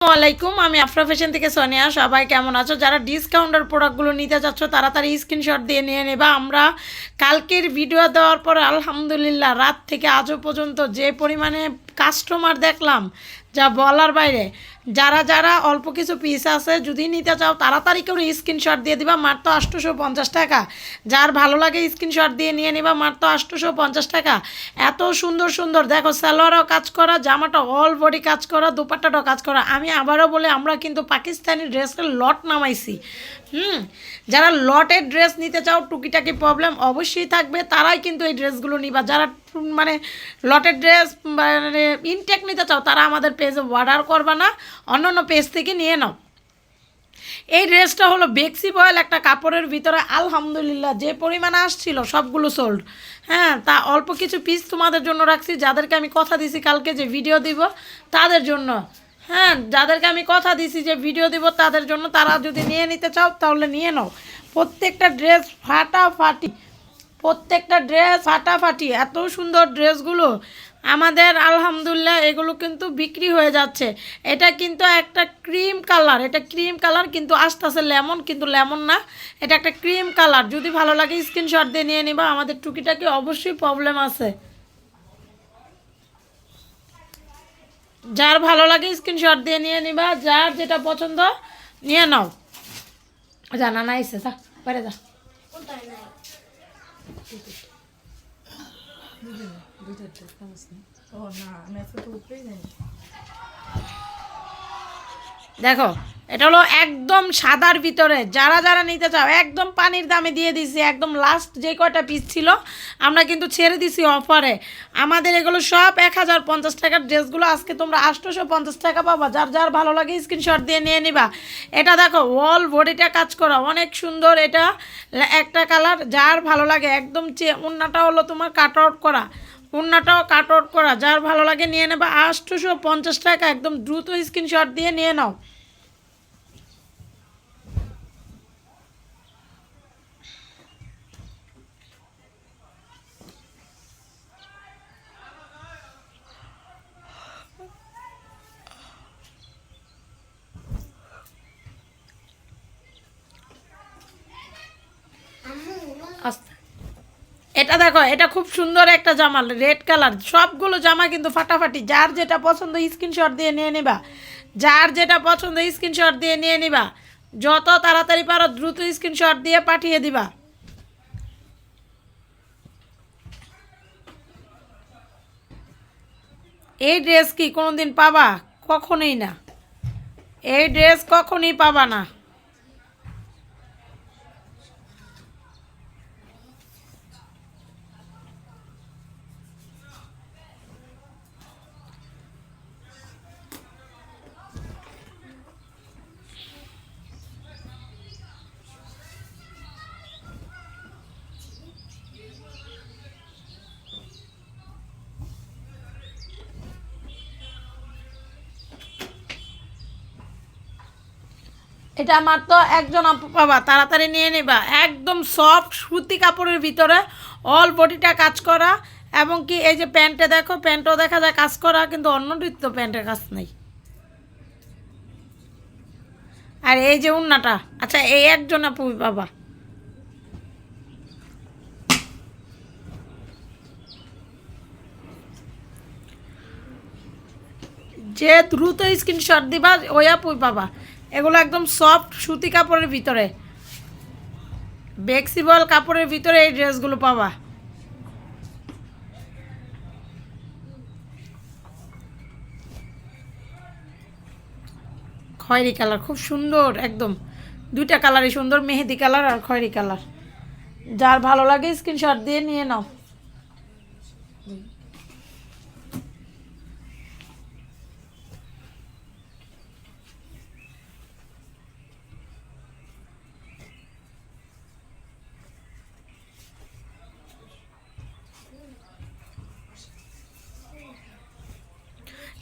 আসসালামাইকুম আমি আফরা ফ্যাশন থেকে সোনিয়া। সবাই কেমন আছো? যারা ডিসকাউন্টের প্রোডাক্টগুলো নিতে চাচ্ছ তাড়াতাড়ি স্ক্রিনশট দিয়ে নিয়ে নেবা। আমরা কালকের ভিডিও দেওয়ার পর, আলহামদুলিল্লাহ, রাত থেকে আজও পর্যন্ত যে পরিমাণে কাস্টমার দেখলাম, যা বলার বাইরে। যারা যারা অল্প কিছু পিস আছে, যদি নিতে চাও, তাড়াতাড়ি করে স্ক্রিনশট দিয়ে দিবা, মাত্র আটশোশো পঞ্চাশ টাকা। যার ভালো লাগে স্ক্রিনশট দিয়ে নিয়ে নিবা, মাত্র আটশোশো পঞ্চাশ টাকা। এত সুন্দর সুন্দর। দেখো স্যালোয়ারও কাজ করা, জামাটা অল বডি কাজ করা, দুপাট্টাটাও কাজ করা। আমি আবারও বলে, আমরা কিন্তু পাকিস্তানি ড্রেসের লট নামাইছি। হুম? যারা লটের ড্রেস নিতে চাও, টুকিটাকি প্রবলেম অবশ্যই থাকবে। তারাই কিন্তু এই ড্রেসগুলো নিবা। যারা মানে লটের ড্রেস মানে ইনটেক নিতে চাও, তারা আমাদের পেজে অর্ডার করবা না অন্য অন্য পেজ থেকে নিয়ে নাও। এই ড্রেসটা হলো বেক্সি বয়েল, একটা কাপড়ের ভিতরে আলহামদুলিল্লাহ যে পরিমাণে আসছিল, সবগুলো সোল্ড হ্যাঁ তা অল্প কিছু পিস তোমাদের জন্য রাখছি, যাদেরকে আমি কথা দিছি কালকে যে ভিডিও দিব, তাদের জন্য। হ্যাঁ যাদেরকে আমি কথা দিছি যে ভিডিও দিব, তাদের জন্য তারা যদি নিয়ে নিতে চাও, তাহলে নিয়ে নাও। প্রত্যেকটা ড্রেস ফাটাফাটি, প্রত্যেকটা ড্রেস ফাটাফাটি, এত সুন্দর ড্রেসগুলো আমাদের আলহামদুলিল্লাহ এগুলো কিন্তু বিক্রি হয়ে যাচ্ছে। এটা কিন্তু একটা ক্রিম কালার, এটা ক্রিম কালার কিন্তু আস্তে আস্তে লেমন, কিন্তু লেমন না, এটা একটা ক্রিম কালার। যদি ভালো লাগে স্ক্রিনশট দিয়ে নিয়ে নিবা, আমাদের টুকিটাকি অবশ্যই প্রবলেম আছে। যার ভালো লাগে স্ক্রিনশট দিয়ে নিয়ে নিবা, যার যেটা পছন্দ নিয়ে নাও। জানা না এসে যা 늦었네. 늦었대. 당신이. 어, 나 메소 도빼네 দেখো, এটা হলো একদম সাদার ভিতরে। যারা যারা নিতে চাও, একদম পানির দামে দিয়ে দিছি, একদম লাস্ট যে কয়টা পিস ছিল, আমরা কিন্তু ছেড়ে দিছি অফারে আমাদের এগুলো সব এক হাজার পঞ্চাশ টাকার ড্রেসগুলো আজকে তোমরা আটশোশো পঞ্চাশ টাকা পাবা। যার যার ভালো লাগে স্ক্রিনশট দিয়ে নিয়ে নিবা। এটা দেখো অল বডিটা কাজ করা, অনেক সুন্দর এটা। একটা কালার যার ভালো লাগে, একদম চে উন্নাটা হলো তোমার কাট আউট করা। উন্নাটাও কাট আউট করা। যার ভালো লাগে নিয়ে নেবা। আটশোশো পঞ্চাশ টাকা। একদম দ্রুত স্ক্রিনশট দিয়ে নিয়ে নাও আস্তে এটা দেখো, এটা খুব সুন্দর একটা জামা রেড কালার সবগুলো জামা কিন্তু ফাটাফাটি। যার যেটা পছন্দ স্ক্রিনশট দিয়ে নিয়ে নিবা। যার যেটা পছন্দ স্ক্রিনশট দিয়ে নিয়ে নিবা। যত তাড়াতাড়ি পারো, দ্রুত স্ক্রিনশট দিয়ে পাঠিয়ে দিবা। এই ড্রেস কি কোনোদিন পাবা? কখনোই না। এই ড্রেস কখনই পাবা না। এটা মাত্র একজন আপু পাবা তাড়াতাড়ি নিয়ে নিবা। একদম সফট সুতি কাপড়ের ভিতরে অল বডিটা কাজ করা এবং কি এই যে প্যান্টে দেখো, প্যান্টও দেখা যায় কাজ করা, কিন্তু অন্য তো প্যান্টের কাজ নেই। আর এই যে উন্নাটা আচ্ছা এই একজন আপু পাবা যে দ্রুত স্ক্রিনশট দিবা, ওই আপুই পাবা এগুলো একদম সফট সুতি কাপড়ের ভিতরে। বেক্সিবল কাপড়ের ভিতরে এই ড্রেসগুলো পাবা। খয়েরি কালার, খুব সুন্দর, একদম। দুইটা কালারই সুন্দর, মেহেদি কালার আর খয়েরি কালার। যার ভালো লাগে স্ক্রিনশট দিয়ে নিয়ে নাও।